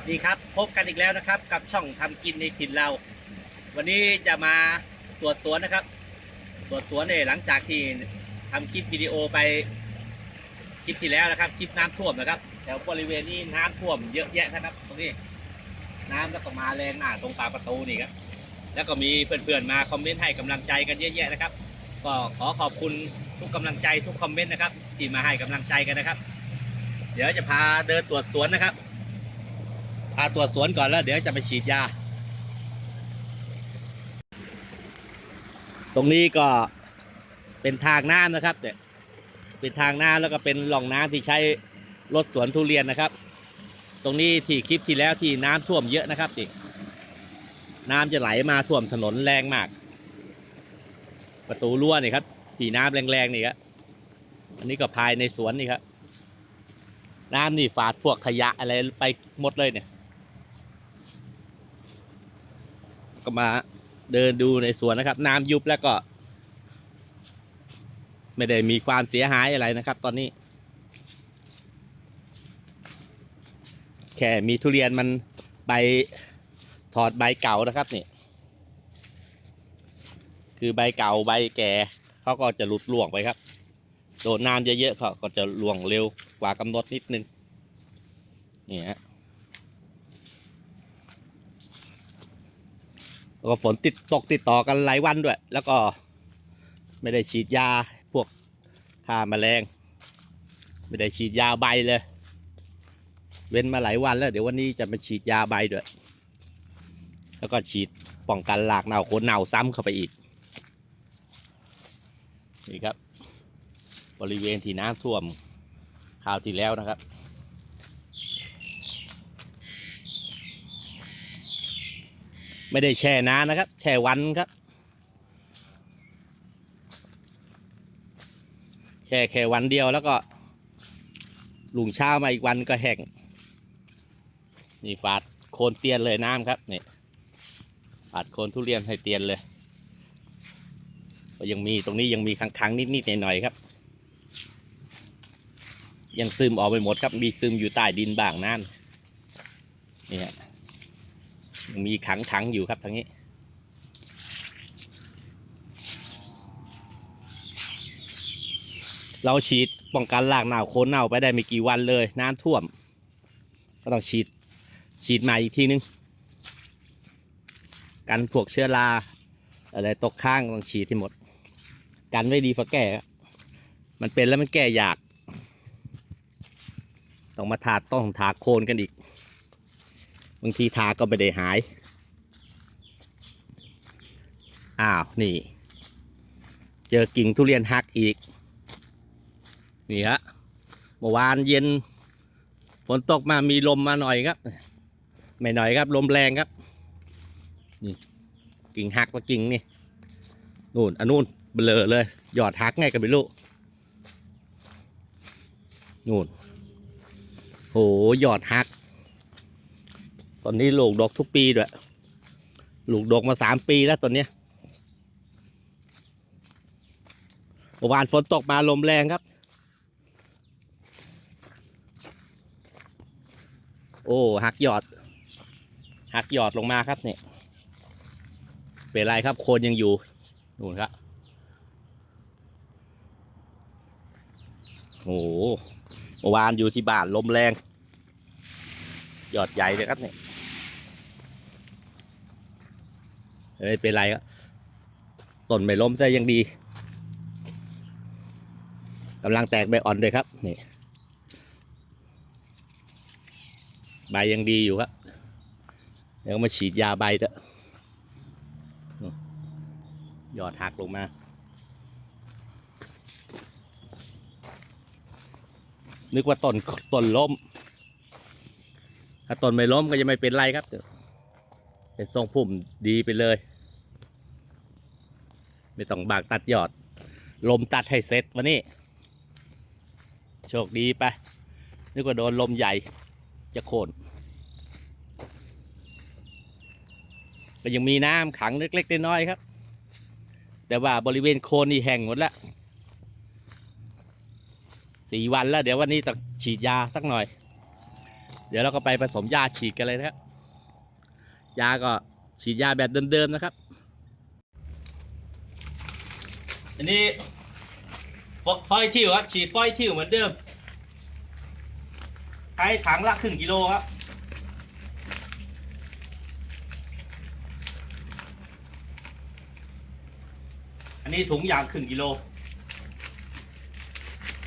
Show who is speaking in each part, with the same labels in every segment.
Speaker 1: สดีครับ พบกันอีกแล้วนะครับ กับช่องทำกินในถิ่นเรา วันนี้จะมาตรวจสวนนะครับ ตรวจสวนเนี่ยหลังจากที่ทำคลิปวิดีโอไปคลิปที่แล้วนะครับคลิปน้ำท่วมนะครับแถวบริเวณนี้น้ำท่วมเยอะแยะนะครับ ตรงนี้ น้ำแล้วก็มาแรงหน้าตรงปากประตูนี่ครับแล้วก็มีเพื่อนๆมาคอมเมนต์ให้กำลังใจกันเยอะแยะนะครับ ก็ขอขอบคุณทุกกำลังใจทุกคอมเมนต์นะครับที่มาให้กำลังใจกันนะครับ เดี๋ยวจะพาเดินตรวจสวนนะครับ พาตรวจสวนก่อนแล้วเดี๋ยวจะไปฉีดยา ตรงนี้ก็เป็นทางน้ำนะครับเนี่ยเป็นทางน้ำแล้วก็เป็นหล่องน้ำที่ใช้รถสวนทุเรียนนะครับ ตรงนี้ที่คลิปที่แล้วที่น้ำท่วมเยอะนะครับนี่น้ำจะไหลมาท่วมถนนแรงมาก ประตูรั้วนี่ครับที่น้ำแรงๆนี่ครับอันนี้ก็ภายในสวนนี่ครับน้ำนี่ฝาดพวกขยะอะไรไปหมดเลยเนี่ย ก็มาเดินดูในสวนนะครับ น้ำยุบแล้วก็ ไม่ได้มีความเสียหายอะไรนะครับ ตอนนี้ แค่มีทุเรียนมันใบถอดใบเก่านะครับนี่คือใบเก่าใบแก่เขาก็จะหลุดล่วงไปครับ โดนน้ำเยอะๆเขาก็จะล่วงเร็วกว่ากำหนดนิดนึงนี่ฮะ แล้วก็ฝนติดตกติดต่อกันหลายวันด้วย แล้วก็ไม่ได้ฉีดยาพวกฆ่าแมลง ไม่ได้ฉีดยาใบเลย เว้นมาหลายวันแล้ว เดี๋ยววันนี้จะมาฉีดยาใบด้วย แล้วก็ฉีดป้องกันหลากเน่าโคนเน่าซ้ำเข้าไปอีกนี่ครับ บริเวณที่น้ำท่วมคราวที่แล้วนะครับ ไม่ได้แช่นานนะครับ แช่วันครับ แช่แค่วันเดียวแล้วก็ลุงเช้ามาอีกวันก็แห้งนี่ฝาดโคนเตียนเลยน้ำครับนี่ฝาดโคนทุเรียนให้เตียนเลย ก็ยังมีตรงนี้ยังมีค้างๆนิดๆหน่อยๆครับ ยังซึมออกไปหมดครับมีซึมอยู่ใต้ดินบ้างนั่นนี่ฮะยัง มีขังถังอยู่ครับทางนี้ เราฉีดป้องกันรากเน่าโคนเน่าไปได้ไม่กี่วันเลยน้ำท่วม ก็ต้องฉีดฉีดใหม่อีกทีนึง กันพวกเชื้อราอะไรตกค้างต้องฉีดที่หมด กันไว้ดีฝาแก้ครับมันเป็นแล้วมันแก้ยาก ต้องมาถาดต้องถากโคนกันอีก บางทีทาก็ไม่ได้หาย อ้าว นี่ เจอกิ่งทุเรียนหักอีก นี่ฮะเมื่อวานเย็น ฝนตกมามีลมมาหน่อยครับ ไม่หน่อยครับ ลมแรงครับ นี่ กิ่งหักมากิ่งนี่ นู่นอันนู่นเบลอเลย หยอดหักไงกันไม่รู้นู่นโหหยอดหัก ตอนนี้ลูกดอกทุกปีด้วยลูกดอกมาสามปีแล้วตอนนี้เมื่อวานฝนตกมาลมแรงครับ โอ้หักหยอด หักหยอดลงมาครับเนี่ยเป็นไรครับโคนยังอยู่นู่นครับโอ้โหเมื่อวานอยู่ที่บ้านลมแรงยอดใหญ่เลยครับเนี่ย เฮ้ยเป็นไรครับต้นไม่ล้มซะยังดีกำลังแตกใบอ่อนเลยครับนี่ใบยังดีอยู่ครับเดี๋ยวมาฉีดยาใบเถอะยอดหักลงมานึกว่าต้นต้นล้ม ถ้าต้นไม่ล้มก็จะไม่เป็นไรครับ เป็นทรงพุ่มดีไปเลย ไม่ต้องบากตัดยอด ลมตัดให้เสร็จวันนี้ โชคดีไปนึกว่าโดนลมใหญ่จะโค่นก็ยังมีน้ำขังเล็กๆน้อยๆครับ แต่ว่าบริเวณโคนนี่แห้งหมดแล้วสี่วันแล้ว เดี๋ยววันนี้ต้องฉีดยาสักหน่อย เดี๋ยวเราก็ไปผสมยาฉีดกันเลยนะครับยาก็ฉีดยาแบบเดิมๆนะครับ อันนี้ฟอฟอยทิวครับฉีดฟอยทิวเหมือนเดิมใช้ถังละครึ่งกิโลครับอันนี้ถุงยางครึ่งกิโล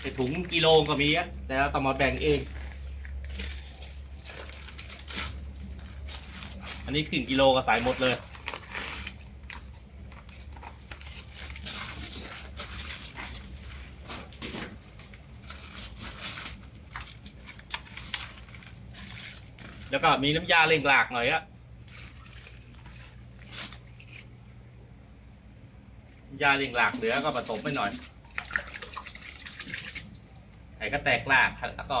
Speaker 1: แต่ถุงกิโลก็มีครับแต่เราต้องมาแบ่งเอง อันนี้ครึ่งกิโลก็ใส่หมดเลย แล้วก็มีน้ำยาเล่งหลากหน่อยครับยาเล่งหลากเหลือก็ผสมไปหน่อยไอ้ก็แตกรากแล้วก็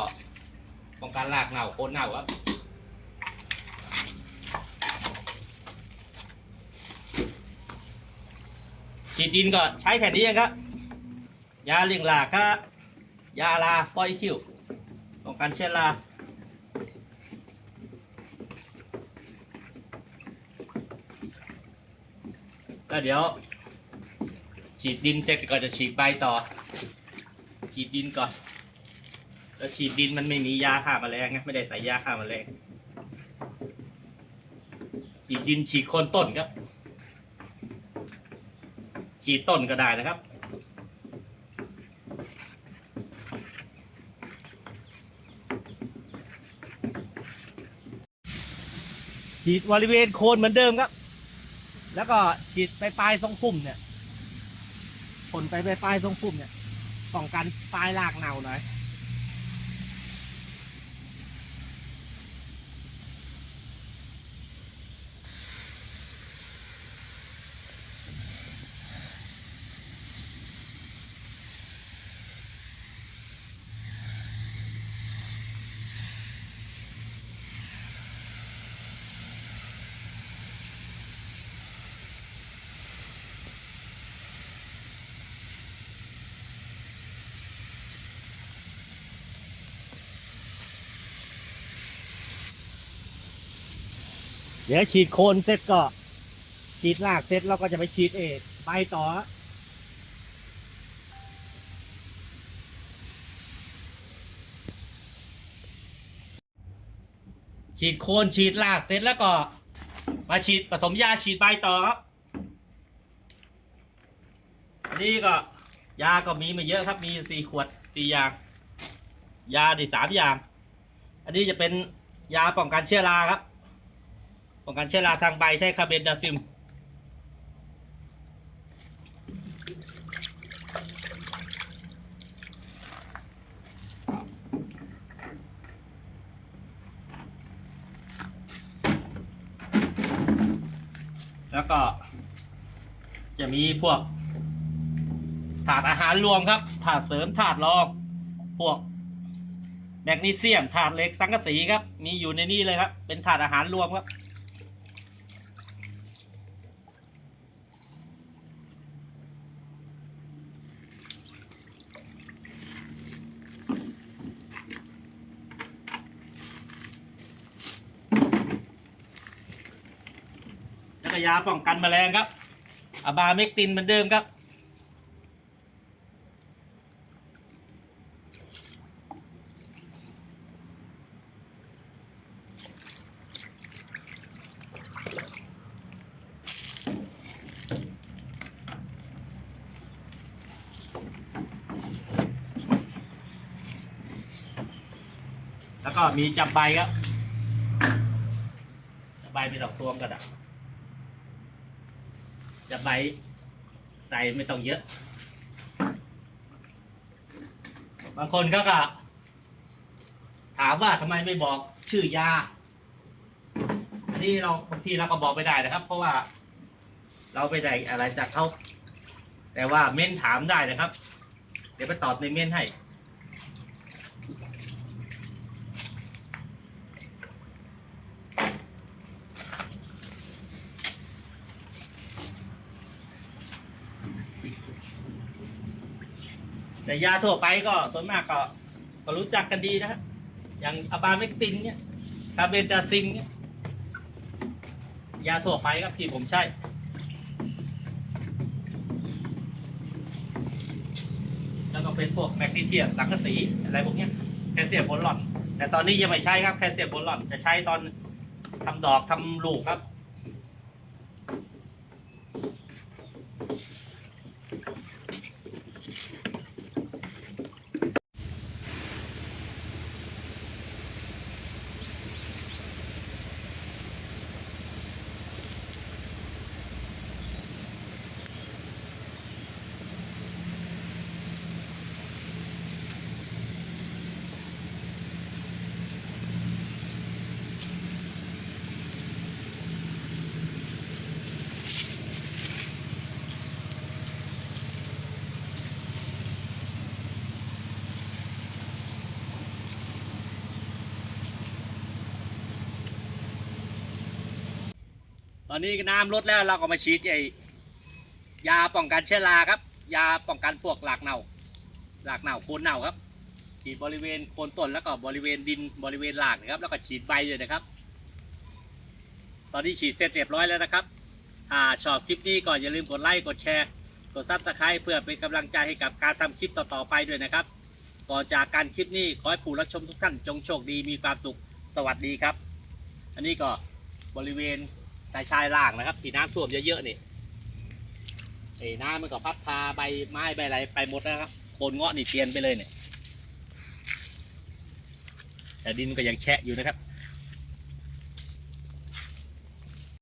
Speaker 1: ป้องกันรากเน่าโคนเน่าครับฉีดดินก็ใช้แค่นี้เองครับ ยาเลี้ยงหลากครับยาลาปล่อยคิวป้องกันเชื้อรา ก็เดี๋ยว ฉีดดินเสร็จก็จะฉีดใบต่อ ฉีดดินก่อนแล้วฉีดดินมันไม่มียาฆ่าแมลงไงไม่ได้ใส่ยาฆ่าแมลงฉีดดินฉีดโคนต้นครับ ฉีดต้นก็ได้นะครับฉีดบริเวณโคนเหมือนเดิมครับ แล้วก็ฉีดไปปลายทรงพุ่มเนี่ยผลไปไปปลายทรงพุ่มเนี่ยป้องกันปลายรากเน่าหน่อย เดี๋ยวฉีดโคนเสร็จก็ฉีดรากเสร็จเราก็จะไปฉีดเอกใบต่อ ฉีดโคนฉีดรากเสร็จแล้วก็ มาฉีดผสมยาฉีดใบต่อครับอันนี้ก็ยาก็มีไม่เยอะครับมีสี่ขวดสี่อย่าง ยาดิสามอย่าง อันนี้จะเป็นยาป้องกันเชื้อราครับ ป้องกันเชื้อราทางใบใช้คาเบนดาซิม แล้วก็จะมีพวกถาดอาหารรวมครับ ถาดเสริมถาดรอง พวกแมกนีเซียมถาดเหล็กสังกะสีครับ มีอยู่ในนี้เลยครับ เป็นถาดอาหารรวมครับ ยาป้องกันแมลงครับอะบาเมกตินเหมือนเดิมครับ แล้วก็มีจับใบครับ จับใบมีดอกตวงกระดับ จะใบใส่ไม่ต้องเยอะ บางคนก็ก็ถามว่าทำไมไม่บอกชื่อยาอันนี้เราบางทีเราก็บอกไม่ได้นะครับ เพราะว่าเราไปได้อะไรจากเขาแต่ว่าเม้นถามได้นะครับ เดี๋ยวไปตอบในเม้นให้ แต่ยาทั่วไปก็ส่วนมากก็ก็รู้จักกันดีนะครับอย่างอะบาเมกตินเนี่ยคาเบนดาซินเนี่ยยาทั่วไปครับที่ผมใช้แล้วก็เป็นพวกแมกนีเซียมสังกะสีอะไรพวกเนี้ยแคลเซียมโพลอน แต่ตอนนี้ยังไม่ใช้ครับแคลเซียมโพลอน จะใช้ตอนทำดอกทำลูกครับ ตอนนี้น้ำลดแล้วเราก็มาฉีดไอ้ยาป้องกันเชื้อราครับ ยาป้องกันพวกหลากเน่าหลากเน่าโคนเน่าครับ ฉีดบริเวณโคนต้นแล้วก็บริเวณดินบริเวณหลากนะครับ แล้วก็ฉีดใบเลยนะครับ ตอนนี้ฉีดเสร็จเรียบร้อยแล้วนะครับถ้าชอบคลิปนี้ก็อนอย่าลืมกดไลค์กดแชร์กดซับสไครต์เพื่อเป็นกำลังใจให้กับการทำคลิปต่อๆไปด้วยนะครับก่อนจากการคลิปนี้ขอให้ผู้รับชมทุกท่านจงโชคดีมีความสุขสวัสดีครับ อันนี้ก็บริเวณ ชายชายล่างนะครับ ที่น้ำท่วมเยอะๆนี่ไอ้น้ำมันก็พัดพาใบไม้ใบอะไรไปหมดนะครับโคนเงาะนี่เปลี่ยนไปเลยเนี่ยแต่ดินก็ยังแฉะอยู่นะครับ